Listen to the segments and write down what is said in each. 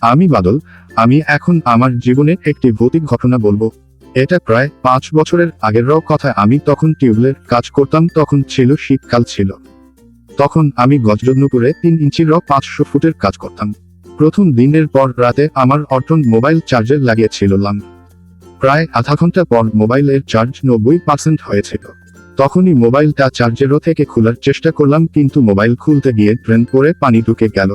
আমি বাদল, আমি এখন আমার জীবনে একটি ভৌতিক ঘটনা বলব। এটা প্রায় পাঁচ বছরের আগের কথা। আমি তখন টিউবলের কাজ করতাম, তখন ছিল শীতকাল ছিল। তখন আমি গজরত্নপুরে তিন ইঞ্চির পাঁচশো ফুটের কাজ করতাম। প্রথম দিনের পর রাতে আমার অর্টন মোবাইল চার্জে লাগিয়েছিলাম। প্রায় আধা ঘণ্টা পর মোবাইলের চার্জ নব্বই পার্সেন্ট হয়েছিল। তখনই মোবাইলটা চার্জেরও থেকে খোলার চেষ্টা করলাম, কিন্তু মোবাইল খুলতে গিয়ে ট্রেন পরে পানি ঢুকে গেল।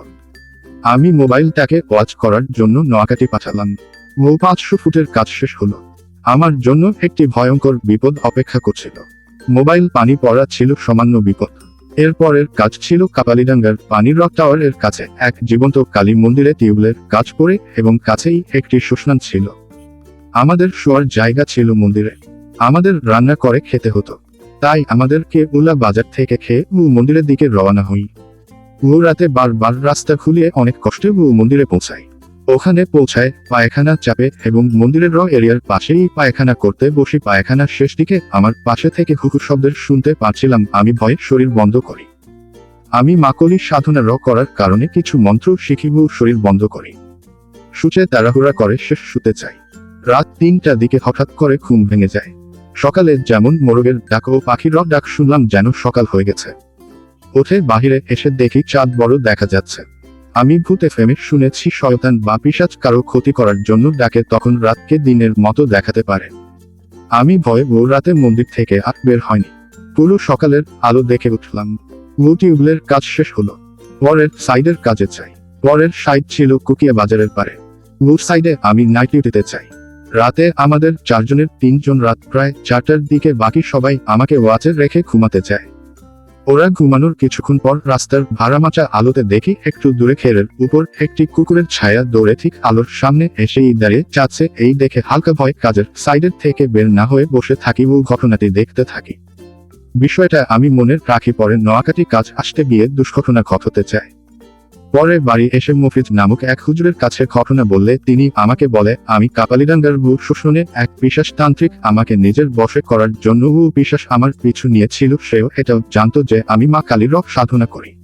আমি মোবাইলটাকে ওয়াচ করার জন্য নোয়াকাটি পাঠালাম। ও পাঁচশো ফুটের কাজ শেষ হলো। আমার জন্য একটি ভয়ঙ্কর বিপদ অপেক্ষা করছিল। মোবাইল পানি পড়া ছিল সামান্য বিপদ। এরপরের কাজ ছিল কাপালিডাঙ্গার পানির রক টাওয়ারের কাছে এক জীবন্ত কালী মন্দিরে টিউবলের কাজ করে এবং কাছেই একটি শুষ্নান ছিল। আমাদের শোয়ার জায়গা ছিল মন্দিরে। আমাদের রান্না করে খেতে হতো। তাই আমাদেরকে উলা বাজার থেকে খেয়ে মন্দিরের দিকে রওনা হই। রাতে বারবার রাস্তা খুলিয়ে অনেক কষ্টে ও মন্দিরে পৌঁছায়। ওখানে পৌঁছায় পায়খানা চাপে এবং মন্দিরের র এরিয়ার পাশেই পায়খানা করতে বসি পায়খানার শেষ দিকে আমার পাশে থেকে হুহু শব্দের শুনতে পাচ্ছিলাম, আমি ভয়ে শরীর বন্ধ করি। আমি মাকলি সাধনা র করার কারণে কিছু মন্ত্র শিখি ও শরীর বন্ধ করি। সূচে তাড়াহুড়া করে শেষ শুতে চাই রাত তিনটা দিকে হঠাৎ করে ঘুম ভেঙে যায়। সকালে যেমন মোরগের ডাক ও পাখির ডাক শুনলাম যেন সকাল হয়ে গেছে। ওঠে বাহিরে, এসে দেখি চাঁদ বড় দেখা যাচ্ছে। আমি ভূতে ফেমে শুনেছি শয়তান বা পিসাজ কারও ক্ষতি করার জন্য ডাকে, তখন রাতকে দিনের মতো দেখাতে পারে। আমি ভয়ে ও রাতে মন্দির থেকে আর বের হয়নি। পুরো সকালের আলো দেখে উঠলাম। ও টিউবলের কাজ শেষ হলো। পরের সাইডের কাজে চাই পরের সাইড ছিল কুকিয়া বাজারের পারে। ও সাইডে আমি নাইট ডিউটিতে চাই রাতে আমাদের চারজনের তিনজন রাত প্রায় চারটার দিকে বাকি সবাই আমাকে ওয়াচে রেখে ঘুমাতে চায় ওরা ঘুমানোর কিছুক্ষণ পর রাস্তার ভাড়ামাচা আলোতে দেখি একটু দূরে খেরের উপর একটি কুকুরের ছায়া দৌড়ে ঠিক আলোর সামনে এসেই দাঁড়িয়ে চাচ্ছে। এই দেখে হালকা ভয় কাজের সাইডের থেকে বের না হয়ে বসে থাকি ও ঘটনাটি দেখতে থাকি। বিষয়টা আমি মনের রাখি পরে নোয়াকাটি কাজ আসতে গিয়ে দুষ্ঘটনা ঘটতে চায় পরে বাড়ি এসে মফিজ নামক এক হুজুরের কাছে ঘটনা বললে তিনি আমাকে বলে, আমি কাপালিডাঙ্গার ভূ শোষণে এক বিশ্বাস তান্ত্রিক আমাকে নিজের বশে করার জন্য ও বিশ্বাস আমার পিছু নিয়েছিল, সেও এটাও জানতো যে আমি মা কালীর সাধনা করি।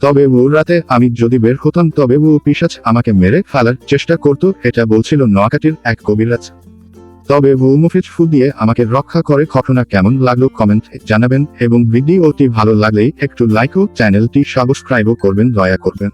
তবে ও রাতে আমি যদি বের হতাম, তবে ও পিসাচ আমাকে মেরে ফেলার চেষ্টা করত, এটা বলছিল নোয়াকাটির এক কবিরাজ। তবে ও মুফিজ ফু দিয়ে আমাকে রক্ষা করে ঘটনা কেমন লাগল কমেন্ট জানাবেন এবং ভিডিওটি ভালো লাগলেই একটু লাইক ও চ্যানেলটি সাবস্ক্রাইবও করবেন, দয়া করবেন।